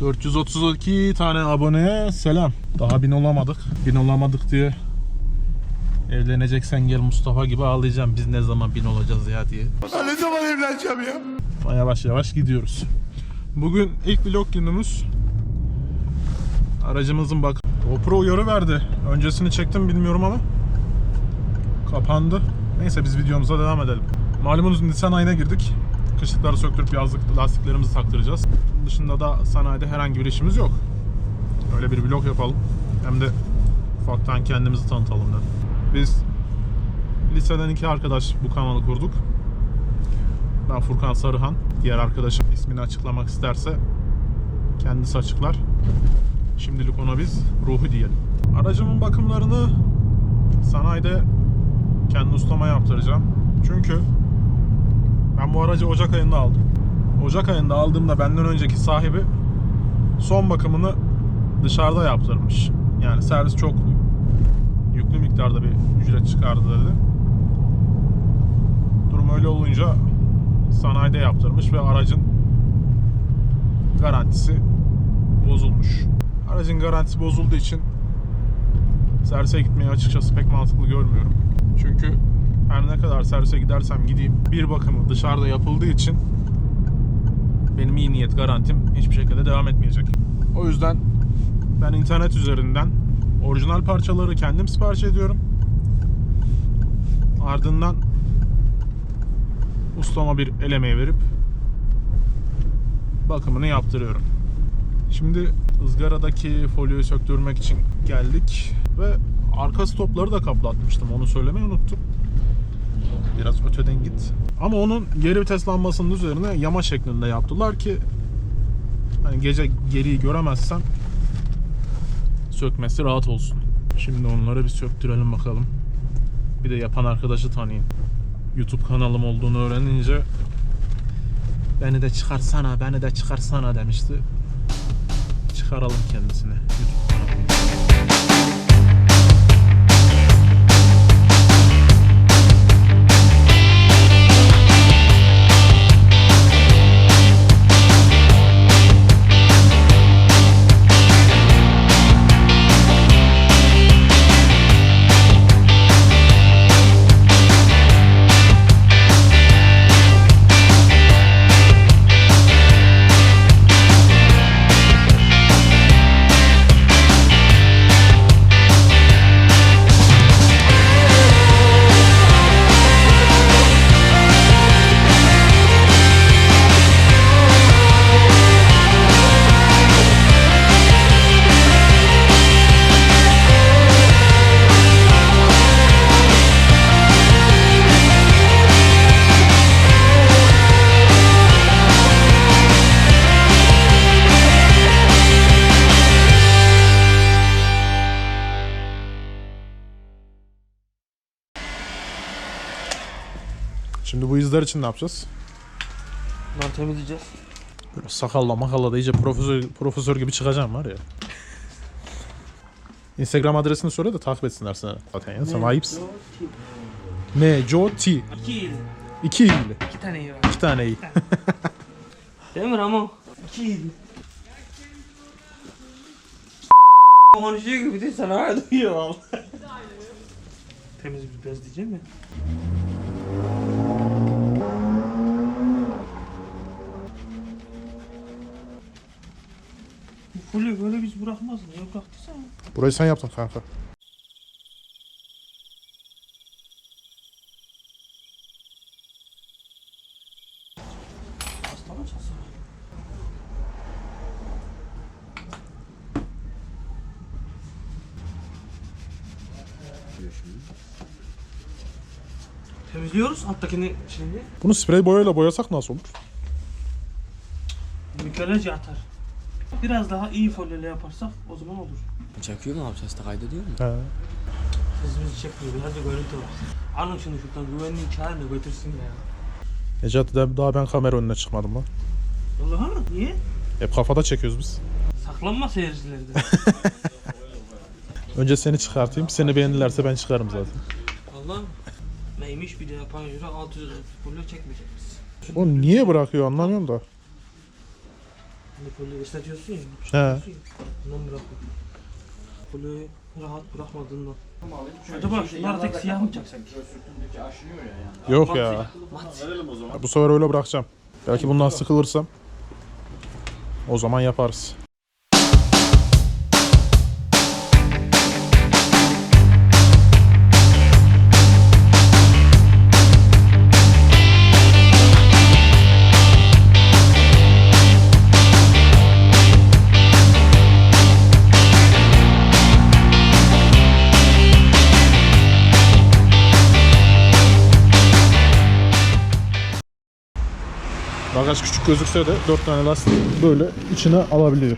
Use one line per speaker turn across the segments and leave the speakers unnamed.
432 tane aboneye selam. Daha bin olamadık. Bin olamadık diye evleneceksen gel Mustafa gibi ağlayacağım. Biz ne zaman bin olacağız ya diye.
Ne zaman evleneceğim ya?
Yavaş yavaş gidiyoruz. Bugün ilk vlog günümüz. Aracımızın bak GoPro uyarı verdi. Öncesini çektim bilmiyorum ama kapandı. Neyse biz videomuza devam edelim. Malumunuz Nisan ayına girdik. Kışlıkları söktürüp yazlık lastiklerimizi taktıracağız. Bunun dışında da sanayide herhangi bir işimiz yok. Öyle bir vlog yapalım. Hem de ufaktan kendimizi tanıtalım dedim. Biz liseden iki arkadaş bu kanalı kurduk. Ben Furkan Sarıhan. Diğer arkadaşım ismini açıklamak isterse kendisi açıklar. Şimdilik ona biz Ruhu diyelim. Aracımın bakımlarını sanayide kendi ustama yaptıracağım. Çünkü ben bu aracı Ocak ayında aldım. Ocak ayında aldığımda benden önceki sahibi son bakımını dışarıda yaptırmış. Yani servis çok yüklü miktarda bir ücret çıkardı dedi. Durum öyle olunca sanayide yaptırmış ve aracın garantisi bozulmuş. Aracın garantisi bozulduğu için servise gitmeyi açıkçası pek mantıklı görmüyorum. Çünkü her ne kadar servise gidersem gideyim bir bakımı dışarıda yapıldığı için benim iyi niyet garantim hiçbir şekilde devam etmeyecek. O yüzden ben internet üzerinden orijinal parçaları kendim sipariş ediyorum. Ardından ustama bir el verip bakımını yaptırıyorum. Şimdi ızgaradaki folyoyu söktürmek için geldik ve arka stopları da kaplatmıştım. Onu söylemeyi unuttum. Biraz öteden git. Ama onun geri vites lambasının üzerine yama şeklinde yaptılar ki hani gece geriyi göremezsem sökmesi rahat olsun. Şimdi onları bir söktürelim bakalım. Bir de yapan arkadaşı tanıyayım. YouTube kanalım olduğunu öğrenince beni de çıkarsana, beni de çıkarsana demişti. Çıkaralım kendisini. YouTube kanalını. Şimdi bu izler için ne yapacağız?
Bunları temizleyeceğiz.
Böyle sakalla makalla da iyice profesör, profesör gibi çıkacağım var ya. Instagram adresini söyle de takip etsinler seni. Zaten ya sen ayıpsın. T.
İki il.
İki illi.
İki tane il.
İki tane iyi.
Değil mi Ramo? İki il. Konuşuyor gibi de sana öyle duyuyor valla. Temiz bir bez diyeceğim ya. Fulya böyle biz bırakmaz. Niye bıraktıysa?
Burayı sen yaptın kanka.
Hasta mı çalsın? Temizliyoruz alttakini şimdi.
Bunu sprey boyayla boyasak nasıl olur?
Mikolaj atar. Biraz daha iyi folyoyla yaparsak o zaman olur.
Çekiyor mu abi ses de kaydediyor mu?
He.
Sesimizi çekmiyor. Da görüntü var. Alın şunu şuradan güvenliğin çağırın da götürsün ya.
Necati de daha ben kamera önüne çıkmadım lan.
Vallahi mı? Niye?
Hep kafada çekiyoruz biz.
Saklanma seyircilerde.
Önce seni çıkartayım. Seni beğenirlerse ben çıkarım zaten.
Vallahi neymiş bir de yapan jüri 600 folyo çekmeyecek biz.
Oğlum niye bırakıyor anlamıyorum da.
Hani kolyeyi ıslatiyorsun ya.
He.
ya, Ondan bırakma. Kolyeyi rahat bırakmadığından. Acaba şunlar tek siyah mı çaksak?
Yok ya. Bu sefer öyle bırakacağım. Belki bundan sıkılırsam o zaman yaparız. Bagaj küçük gözükse de 4 tane lastik böyle içine alabiliyor.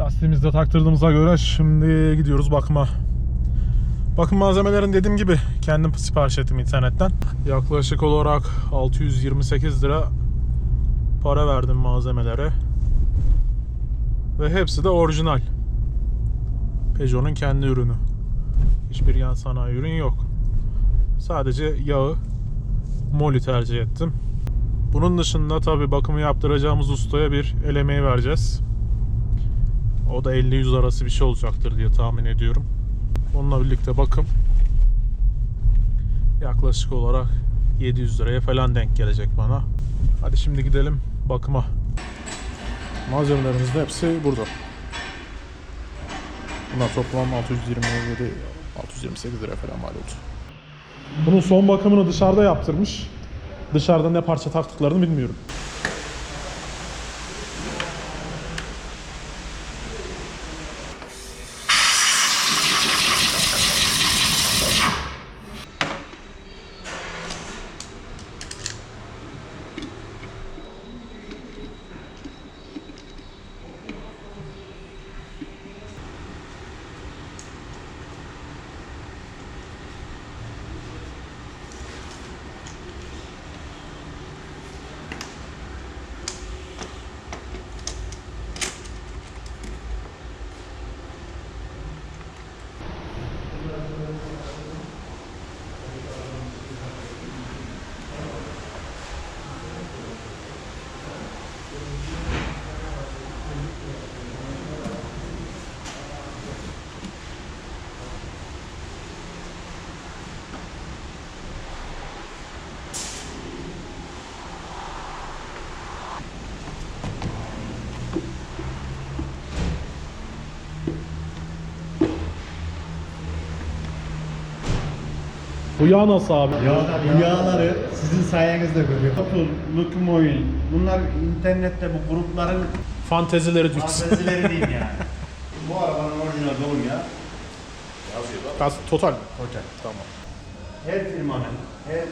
Lastiğimizi de taktırdığımıza göre şimdi gidiyoruz bakıma. Bakım malzemelerin dediğim gibi kendim sipariş ettim internetten. Yaklaşık olarak 628 lira para verdim malzemelere. Ve hepsi de orijinal. Peugeot'un kendi ürünü. Hiçbir yan sanayi ürün yok. Sadece yağı Moli tercih ettim. Bunun dışında tabi bakımı yaptıracağımız ustaya bir el emeği vereceğiz. O da 50-100 arası bir şey olacaktır diye tahmin ediyorum. Onunla birlikte bakım yaklaşık olarak 700 liraya falan denk gelecek bana. Hadi şimdi gidelim bakıma. Malzemelerimiz de hepsi burada. Bunlar toplam 627 628 lira falan mal oldu. Bunun son bakımını dışarıda yaptırmış. Dışarıda ne parça taktıklarını bilmiyorum. Bu yağ nasıl abi?
Bu yağları sizin sayenizde görüyorum. Totul, Lookum Oil. Bunlar internette bu grupların
Fantezileri düz.
fantezileri diyeyim yani. bu arabanın orijinal dolum ya.
Gaz total mi?
Total.
Tamam.
Her firmanın, her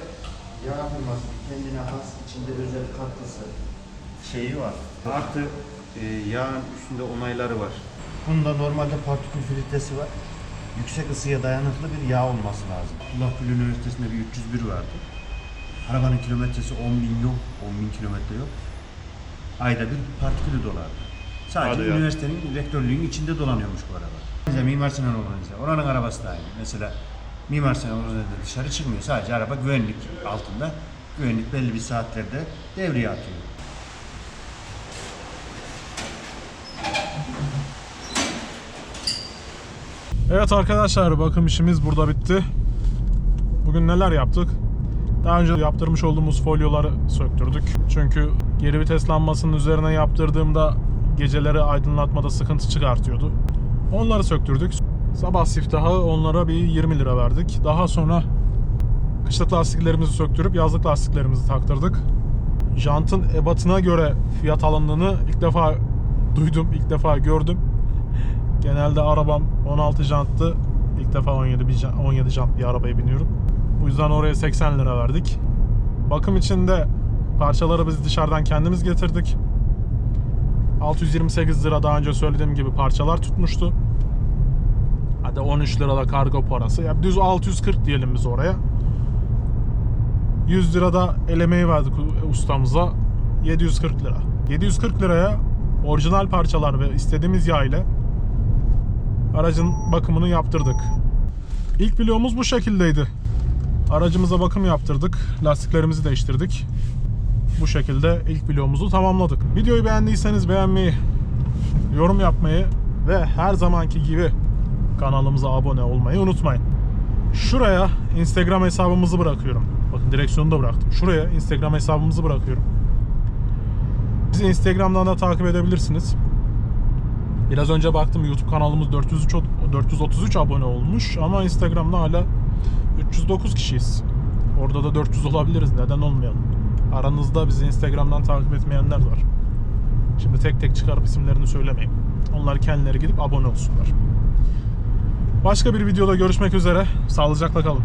yağ firmasının kendine has içinde özel katkısı şeyi var. Artı e, yağın üstünde onayları var. Bunda normalde partikül filtresi var. Yüksek ısıya dayanıklı bir yağ olması lazım. Abdullah Gül Üniversitesi'nde bir 301 vardı. Arabanın kilometresi 10 bin yok, 10 bin kilometre yok. Ayda bir partikülü dolardı. Sadece
Hadi ya.
üniversitenin rektörlüğünün içinde dolanıyormuş bu araba. Mesela Mimar Sinan organize. Oranın arabası da aynı. Mesela Mimar Sinan organize dışarı çıkmıyor. Sadece araba güvenlik altında. Güvenlik belli bir saatlerde devreye atıyor.
Evet arkadaşlar bakım işimiz burada bitti. Bugün neler yaptık? Daha önce yaptırmış olduğumuz folyoları söktürdük. Çünkü geri vites lambasının üzerine yaptırdığımda geceleri aydınlatmada sıkıntı çıkartıyordu. Onları söktürdük. Sabah siftahı onlara bir 20 lira verdik. Daha sonra kışlık lastiklerimizi söktürüp yazlık lastiklerimizi taktırdık. Jantın ebatına göre fiyat alındığını ilk defa duydum, ilk defa gördüm. Genelde arabam 16 janttı. İlk defa 17 bir jan- 17 jant bir arabaya biniyorum. Bu yüzden oraya 80 lira verdik. Bakım için de parçaları biz dışarıdan kendimiz getirdik. 628 lira daha önce söylediğim gibi parçalar tutmuştu. Hadi 13 lira da kargo parası. Ya düz 640 diyelim biz oraya. 100 lira da elemeyi verdik ustamıza. 740 lira. 740 liraya orijinal parçalar ve istediğimiz yağ ile aracın bakımını yaptırdık. İlk videomuz bu şekildeydi. Aracımıza bakım yaptırdık. Lastiklerimizi değiştirdik. Bu şekilde ilk videomuzu tamamladık. Videoyu beğendiyseniz beğenmeyi, yorum yapmayı ve her zamanki gibi kanalımıza abone olmayı unutmayın. Şuraya Instagram hesabımızı bırakıyorum. Bakın direksiyonu da bıraktım. Şuraya Instagram hesabımızı bırakıyorum. Bizi Instagram'dan da takip edebilirsiniz. Biraz önce baktım YouTube kanalımız 403 o- 433 abone olmuş ama Instagram'da hala 309 kişiyiz. Orada da 400 olabiliriz. Neden olmayalım? Aranızda bizi Instagram'dan takip etmeyenler var. Şimdi tek tek çıkarıp isimlerini söylemeyeyim. Onlar kendileri gidip abone olsunlar. Başka bir videoda görüşmek üzere. Sağlıcakla kalın.